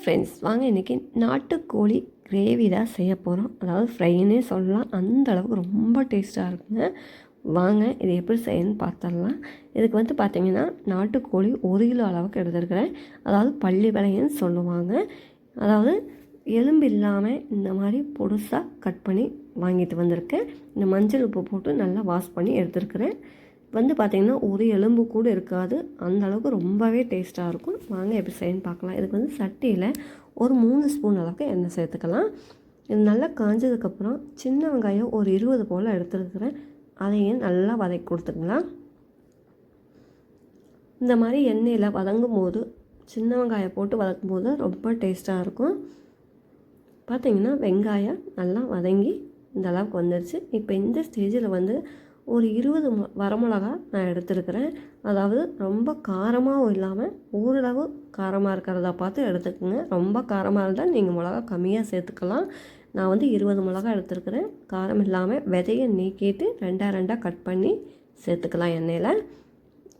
Friends வாங்க இன்றைக்கி நாட்டுக்கோழி கிரேவி தான் செய்ய போகிறோம் அதாவது ஃப்ரைன்னே சொல்லலாம். அந்த அளவுக்கு ரொம்ப டேஸ்ட்டாக இருக்குங்க. வாங்க இது எப்படி செய்யணும்னு பார்த்துடலாம். இதுக்கு வந்து பார்த்திங்கன்னா நாட்டுக்கோழி ஒரு கிலோ அளவுக்கு எடுத்துருக்கிறேன். அதாவது பள்ளி விலைன்னு சொல்லுவாங்க. அதாவது எலும்பு இல்லாமல் இந்த மாதிரி பொடுசாக கட் பண்ணி வாங்கிட்டு வந்திருக்கேன். இந்த மஞ்சள் உப்பு போட்டு நல்லா வாஷ் பண்ணி எடுத்துருக்கிறேன். வந்து பார்த்திங்கன்னா ஒரு எலும்பு கூட இருக்காது. அந்த அளவுக்கு ரொம்பவே டேஸ்ட்டாக இருக்கும். வாங்க எப்படி செய்யணும்னு பார்க்கலாம். இதுக்கு வந்து சட்டியில் ஒரு மூணு ஸ்பூன் அளவுக்கு எண்ணெய் சேர்த்துக்கலாம். இது நல்லா காஞ்சதுக்கப்புறம் சின்ன வெங்காயம் ஒரு இருபது போல் எடுத்துருக்குறேன். அதையும் நல்லா வதக்கி கொடுத்துக்கலாம். இந்த மாதிரி எண்ணெயில் வதங்கும் போது சின்ன வெங்காயம் போட்டு வதக்கும் போது ரொம்ப டேஸ்ட்டாக இருக்கும். பார்த்திங்கன்னா வெங்காயம் நல்லா வதங்கி இந்த அளவுக்கு வந்துடுச்சு இப்போ இந்த ஸ்டேஜில் வந்து ஒரு இருபது மொ வரமிளகா நான் எடுத்துருக்கிறேன். அதாவது ரொம்ப காரமாகவும் இல்லாமல் ஓரளவு காரமாக இருக்கிறதா பார்த்து எடுத்துக்கோங்க. ரொம்ப காரமாக இருந்தால் நீங்கள் மிளகா கம்மியாக சேர்த்துக்கலாம். நான் வந்து இருபது மிளகா எடுத்துருக்கிறேன். காரம் இல்லாமல் விதையை நீக்கிட்டு ரெண்டாக ரெண்டாக கட் பண்ணி சேர்த்துக்கலாம் எண்ணெயில்.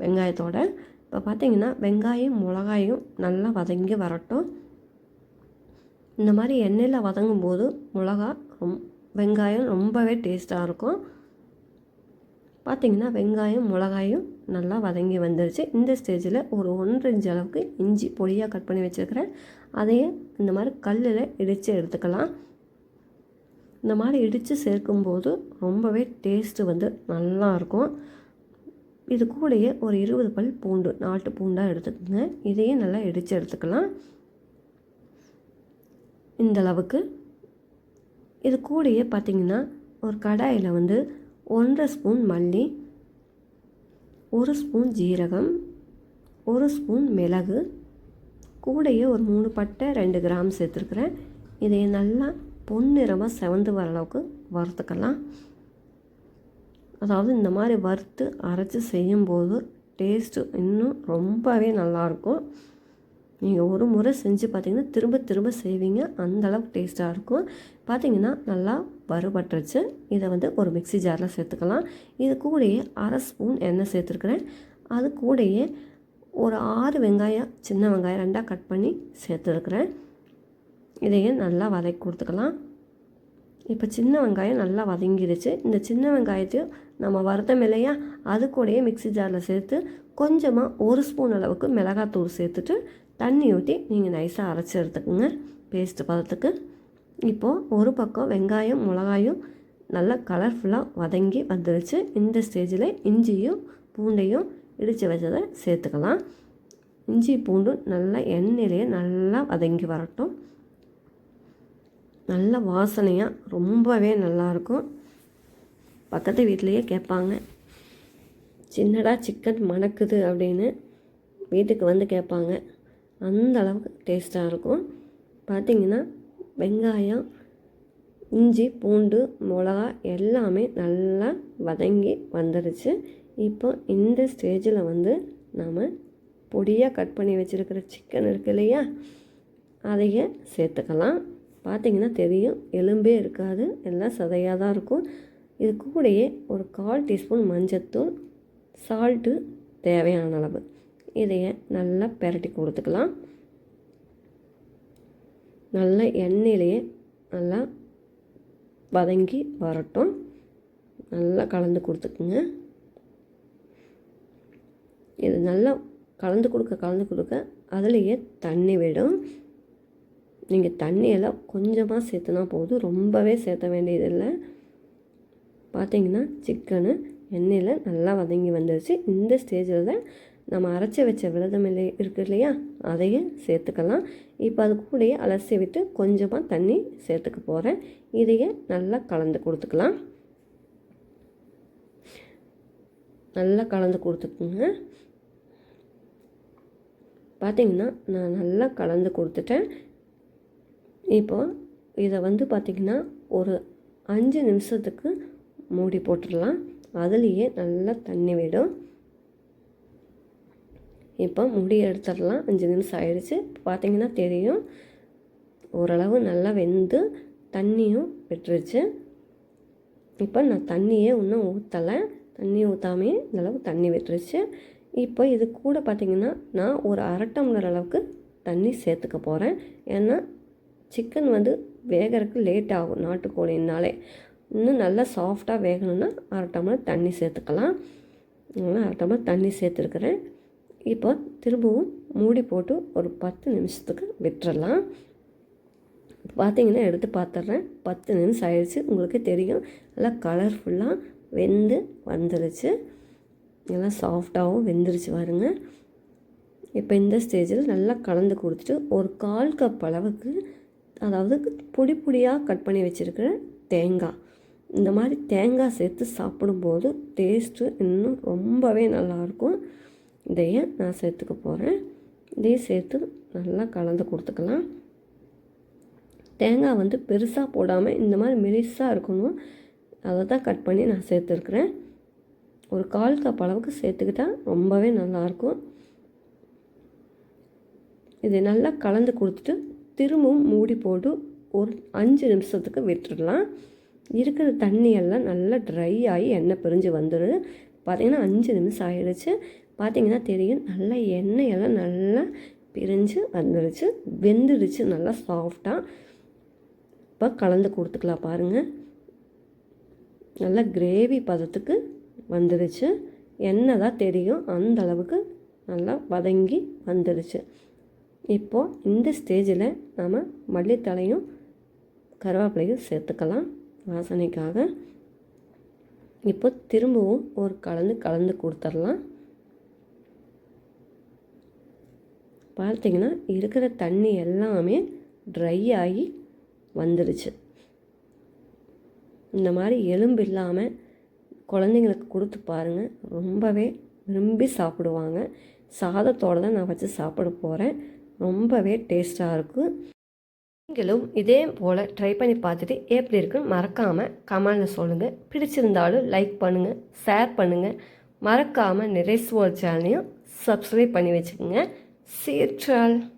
வெங்காயத்தோட. இப்போ பார்த்தீங்கன்னா வெங்காயம் மிளகாயும் நல்லா வதங்கி வரட்டும். இந்த மாதிரி எண்ணெயில் வதங்கும் போது மிளகா ரொம் வெங்காயம் ரொம்பவே டேஸ்ட்டாக இருக்கும். பார்த்திங்கன்னா வெங்காயம் மிளகாயும் நல்லா வதங்கி வந்துருச்சு. இந்த ஸ்டேஜில் ஒரு ஒன்றரை இன்ச்சு அளவுக்கு இஞ்சி பொடியாக கட் பண்ணி வச்சுருக்கிறேன். அதையே இந்த மாதிரி கல்லில் இடித்து எடுத்துக்கலாம். இந்த மாதிரி இடித்து சேர்க்கும்போது ரொம்பவே டேஸ்ட்டு வந்து நல்லாயிருக்கும் இது கூடயே ஒரு இருபது பல் பூண்டு நாட்டு பூண்டாக எடுத்துக்கோங்க. இதையும் நல்லா இடித்து எடுத்துக்கலாம். இந்த அளவுக்கு. இது கூடயே பார்த்திங்கன்னா ஒரு கடாயில் வந்து ஒன்றரை ஸ்பூன் மல்லி ஒரு ஸ்பூன் ஜீரகம் ஒரு ஸ்பூன் மிளகு. கூடையே ஒரு மூணு பட்டை ரெண்டு கிராம் சேர்த்துருக்குறேன். இதை நல்லா பொன்னிறமாக செவந்து வர அளவுக்கு வறுத்துக்கலாம். அதாவது இந்த மாதிரி வறுத்து அரைச்சி செய்யும்போது டேஸ்ட்டு இன்னும் ரொம்பவே நல்லாயிருக்கும். நீங்கள் ஒரு முறை செஞ்சு பார்த்தீங்கன்னா திரும்ப திரும்ப செய்வீங்க. அந்தளவுக்கு டேஸ்ட்டாக இருக்கும். பார்த்தீங்கன்னா நல்லா வறுபட்டுருச்சு. இதை வந்து ஒரு மிக்சி ஜாரில் சேர்த்துக்கலாம். இது கூடயே அரை ஸ்பூன் எண்ணெய் சேர்த்துருக்குறேன். அது கூடயே ஒரு ஆறு வெங்காயம் சின்ன வெங்காயம் ரெண்டாக கட் பண்ணி சேர்த்துருக்குறேன். இதையும் நல்லா வதக்கி கொடுத்துக்கலாம். இப்போ சின்ன வெங்காயம் நல்லா வதங்கிடுச்சு இந்த சின்ன வெங்காயத்தையும் நம்ம வறுத்தம் இல்லையா? அது கூடயே மிக்சி ஜாரில் சேர்த்து கொஞ்சமாக ஒரு ஸ்பூன் அளவுக்கு மிளகாத்தூள் சேர்த்துட்டு தண்ணி ஊற்றி நீங்கள் நைஸாக அரைச்சி எடுத்துக்கோங்க பேஸ்ட்டு பதத்துக்கு. இப்போது ஒரு பக்கம் வெங்காயம் மிளகாயும் நல்லா கலர்ஃபுல்லாக வதங்கி வந்துருச்சு. இந்த ஸ்டேஜில் இஞ்சியும் பூண்டையும் இடித்து வச்சதை சேர்த்துக்கலாம். இஞ்சி பூண்டும் நல்லா எண்ணெயிலேயே நல்லா வதங்கி வரட்டும். நல்ல வாசனையாக ரொம்பவே நல்லாயிருக்கும். பக்கத்து வீட்லேயே கேட்பாங்க சின்னடா சிக்கன் மணக்குது அப்படின்னு. வீட்டுக்கு வந்து கேட்பாங்க அந்த அளவுக்கு டேஸ்ட்டாக இருக்கும். பார்த்திங்கன்னா வெங்காயம் இஞ்சி பூண்டு மிளகா எல்லாமே நல்லா வதங்கி வந்துடுச்சு இப்போ இந்த ஸ்டேஜில் வந்து நாம் பொடியாக கட் பண்ணி வச்சுருக்கிற சிக்கன் இருக்கு இல்லையா? அதையே சேர்த்துக்கலாம். பார்த்திங்கன்னா தெரியும். எலும்பே இருக்காது. எல்லாம் சதையாக தான் இருக்கும். இது கூடயே ஒரு கால் டீஸ்பூன் மஞ்சத்தூள் சால்ட்டு தேவையான அளவு. இதையே நல்லா பெரட்டி கொடுத்துக்கலாம். நல்லா எண்ணெயிலேயே நல்லா வதங்கி வரட்டும். நல்லா கலந்து கொடுத்துக்குங்க. இது நல்லா கலந்து கொடுக்க கலந்து கொடுக்க அதுலேயே தண்ணி விடும். நீங்கள் தண்ணியெல்லாம் கொஞ்சமாக சேர்த்துனா போதும். ரொம்பவே சேர்த்த வேண்டியதில்லை. பார்த்தீங்கன்னா சிக்கனு எண்ணெயில் நல்லா வதங்கி வந்துருச்சு. இந்த ஸ்டேஜில் தான் நம்ம அரைச்சி வச்ச விரதம் இல்லை இருக்குது இல்லையா? அதையும் சேர்த்துக்கலாம். இப்போ அது கூடயே அலசி விட்டு கொஞ்சமாக தண்ணி சேர்த்துக்க போகிறேன் இதையே நல்லா கலந்து கொடுத்துக்கலாம். நல்லா கலந்து கொடுத்துக்குங்க. பார்த்திங்கன்னா நான் நல்லா கலந்து கொடுத்துட்டேன். இப்போ இதை வந்து பார்த்திங்கன்னா ஒரு அஞ்சு நிமிஷத்துக்கு மூடி போட்டுடலாம். அதுலேயே நல்லா தண்ணி விடும். இப்போ முடி எடுத்துடலாம். அஞ்சு நிமிஷம் ஆயிடுச்சு. பார்த்திங்கன்னா தெரியும். ஓரளவு நல்லா வெந்து தண்ணியும் விட்டுருச்சு. இப்போ நான் தண்ணியே இன்னும் ஊற்றலை தண்ணி ஊற்றாமே இந்தளவு தண்ணி விட்டுருச்சு. இப்போ இது கூட பார்த்திங்கன்னா நான் ஒரு அரை டம்ளர் அளவுக்கு தண்ணி சேர்த்துக்க போகிறேன் ஏன்னா சிக்கன் வந்து வேகிறதுக்கு லேட் ஆகும் நாட்டுக்கோழினாலே. இன்னும் நல்லா சாஃப்டாக வேகணும்னா அரை டம்ளர் தண்ணி சேர்த்துக்கலாம். அரை டம்ளர் தண்ணி சேர்த்துருக்குறேன். இப்போ திரும்பவும் மூடி போட்டு ஒரு பத்து நிமிஷத்துக்கு விட்டுறலாம். பார்த்தீங்கன்னா எடுத்து பார்த்துட்றேன் பத்து நிமிஷம் ஆயிடுச்சு. உங்களுக்கு தெரியும். நல்லா கலர்ஃபுல்லாக வெந்து வந்துருச்சு. நல்லா சாஃப்டாகவும் வெந்துருச்சு பாருங்க. இப்போ இந்த ஸ்டேஜில் நல்லா கலந்து கொடுத்துட்டு ஒரு கால் கப் அளவுக்கு அதாவது பொடி பொடியாக கட் பண்ணி வச்சுருக்கிற தேங்காய். இந்த மாதிரி தேங்காய் சேர்த்து சாப்பிடும்போது டேஸ்ட்டு இன்னும் ரொம்பவே நல்லாயிருக்கும் இதையே நான் சேர்த்துக்க போகிறேன் இதையும் சேர்த்து நல்லா கலந்து கொடுத்துக்கலாம். தேங்காய் வந்து பெருசாக போடாமல் இந்த மாதிரி மெலிசாக இருக்கணும். அதை தான் கட் பண்ணி நான் சேர்த்துருக்குறேன். ஒரு கால் கப் அளவுக்கு சேர்த்துக்கிட்டால் ரொம்பவே நல்லாயிருக்கும். இதை நல்லா கலந்து கொடுத்துட்டு திரும்பவும் மூடி போட்டு ஒரு அஞ்சு நிமிஷத்துக்கு விட்டுடலாம். இருக்கிற தண்ணியெல்லாம் நல்லா ட்ரை ஆகி எண்ணெய் பிரிஞ்சு வந்துடும் பார்த்திங்கன்னா அஞ்சு நிமிஷம் ஆகிடுச்சு பார்த்திங்கன்னா தெரியும். நல்லா எண்ணெயெல்லாம் நல்லா பிரிஞ்சு வந்துடுச்சு வெந்துடுச்சு. நல்லா சாஃப்டாக இப்போ கலந்து கொடுத்துக்கலாம் பாருங்கள் நல்லா கிரேவி பதத்துக்கு வந்துடுச்சு எண்ணெய் தான் தெரியும். அந்த அளவுக்கு நல்லா வதங்கி வந்துடுச்சு இப்போது இந்த ஸ்டேஜில் நாம் மல்லித்தலையும் கருவேப்பிலையும் சேர்த்துக்கலாம் வாசனைக்காக. இப்போ திரும்பவும் ஒரு கலந்து கலந்து கொடுத்துடலாம். பார்த்திங்கன்னா இருக்கிற தண்ணி எல்லாமே ட்ரை ஆகி வந்துடுச்சு இந்த மாதிரி எலும்பு இல்லாமல் குழந்தைங்களுக்கு கொடுத்து பாருங்கள் ரொம்பவே விரும்பி சாப்பிடுவாங்க. சாதத்தோடு தான் நான் வச்சு சாப்பிட போகிறேன் ரொம்பவே டேஸ்ட்டாக இருக்கும் நீங்களும் இதே போல் ட்ரை பண்ணி பார்த்துட்டு எப்படி இருக்குன்னு மறக்காமல் கமெண்டில் சொல்லுங்கள் பிடிச்சிருந்தாலும் லைக் பண்ணுங்கள் ஷேர் பண்ணுங்கள் மறக்காமல் நிறைஸ்வோர் சேனலையும் சப்ஸ்கிரைப் பண்ணி வச்சுக்கோங்க. Central.